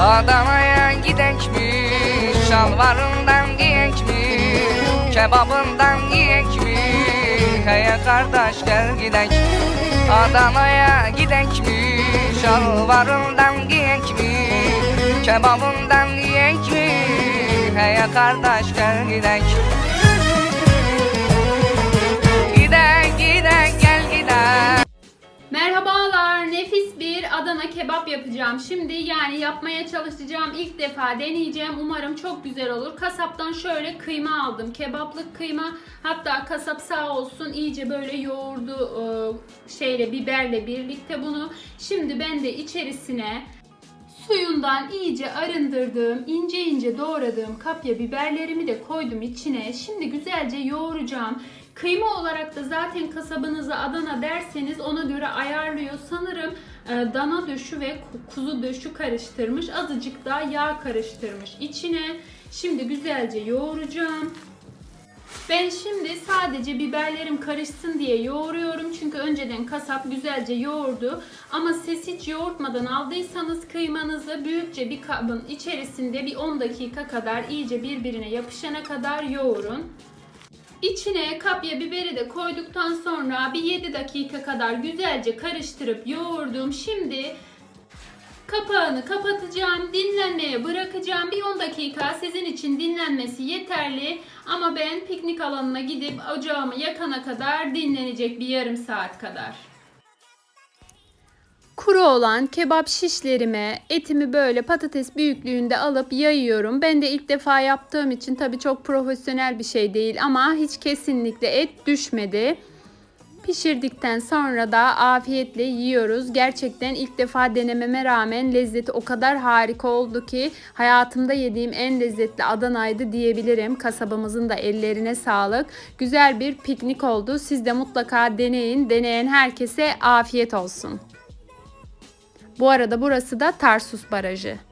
Adana'ya gidek mi? Şalvarından giyek mi? Kebabından yiyek mi? Hey kardeş gel gidek Adana'ya gidek mi? Şalvarından giyek mi? Kebabından yiyek mi? Hey kardeş gel Gidek Adana kebap yapacağım. Şimdi yani yapmaya çalışacağım. İlk defa deneyeceğim. Umarım çok güzel olur. Kasaptan şöyle kıyma aldım. Kebaplık kıyma. Hatta kasap sağ olsun iyice böyle yoğurdu e, şeyle biberle birlikte bunu. Şimdi ben de içerisine suyundan iyice arındırdığım, ince ince doğradığım kapya biberlerimi de koydum içine. Şimdi güzelce yoğuracağım. Kıyma olarak da zaten kasabınıza Adana derseniz ona göre ayarlıyor. Sanırım e, dana döşü ve ku- kuzu döşü karıştırmış. Azıcık da yağ karıştırmış içine. Şimdi güzelce yoğuracağım. Ben şimdi sadece biberlerim karışsın diye yoğuruyorum. Çünkü önceden kasap güzelce yoğurdu. Ama siz hiç yoğurtmadan aldıysanız kıymanızı büyükçe bir kabın içerisinde bir 10 dakika kadar iyice birbirine yapışana kadar yoğurun. İçine kapya biberi de koyduktan sonra bir 7 dakika kadar güzelce karıştırıp yoğurdum. Şimdi Kapağını kapatacağım, dinlenmeye bırakacağım. Bir 10 dakika sizin için dinlenmesi yeterli. Ama ben piknik alanına gidip ocağımı yakana kadar dinlenecek bir yarım saat kadar. Kuru olan kebap şişlerime etimi böyle patates büyüklüğünde alıp yayıyorum. Ben de ilk defa yaptığım için tabii çok profesyonel bir şey değil ama hiç kesinlikle et düşmedi. Pişirdikten sonra da afiyetle yiyoruz. Gerçekten ilk defa denememe rağmen lezzeti o kadar harika oldu ki hayatımda yediğim en lezzetli Adana'ydı diyebilirim. Kasabamızın da ellerine sağlık. Güzel bir piknik oldu. Siz de mutlaka deneyin. Deneyen herkese afiyet olsun. Bu arada burası da Tarsus Barajı.